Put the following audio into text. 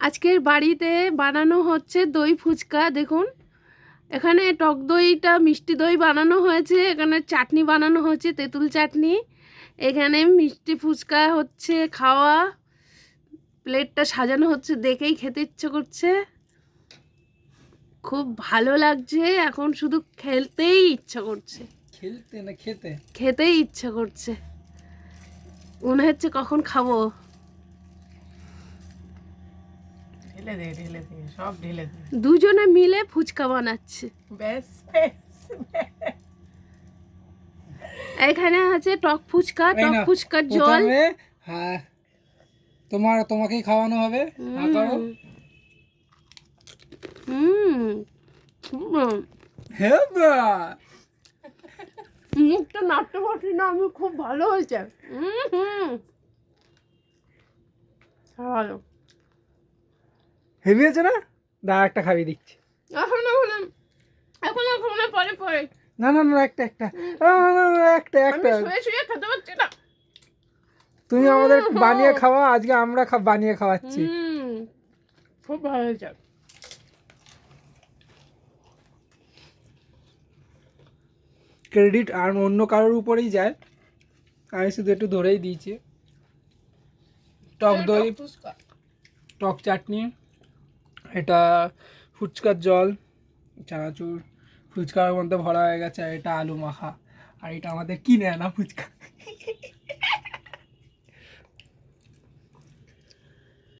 আজকের বাড়িতে বানানো হচ্ছে দই ফুচকা দেখুন। এখানে টক দইটা মিষ্টি দই বানানো হয়েছে এখানে চাটনি বানানো হয়েছে তেঁতুল চাটনি। এখানে মিষ্টি ফুচকা হচ্ছে খাওয়া প্লেটটা সাজানো হচ্ছে দেখেই খেতে ইচ্ছে করছে। খুব ভালো লাগছে এখন শুধু খেলতেই ইচ্ছা করছে। খেলতে না খেতে? খেতেই ইচ্ছা করছে। মনে হচ্ছে কখন খাব। ঢেলে দে ঢেলে দে সব ঢেলে দে। দুজনে মিলে ফুচকা বানাচ্ছে। ব্যাস এখানে আছে টক ফুচকা টক ফুচকার জল। হ্যাঁ তোমার তোমাকেই খাওয়ানো হবে করো। হুম হুম। মুখটা নাড়তে পারছি না আমি খুব ভালো হয়েছে। হুম হুম। ভালো হেভি আছে না? দাঁড়া একটা খাইয়ে দিচ্ছি এখন এখন এখন। এখন পরে পরে। না না না একটা একটা। একটা একটা। শুয়ে শুয়ে খেতে পারছি না। তুমি আমাদের বানিয়ে খাওয়া আজকে আমরা খা- বানিয়ে খাওয়াচ্ছি। খুব ভালো হয়েছে। ক্রেডিট আর অন্য কারোর উপরেই যায়। আমি শুধু একটু ধরেই দিয়েছি। টক দই টক চাটনি। এটা ফুচকার জল, চানাচুর, ফুচকার মধ্যে ভরা হয়ে গেছে, আর এটা আলু মাখা। আর এটা আমাদের কিনে আনা ফুচকা।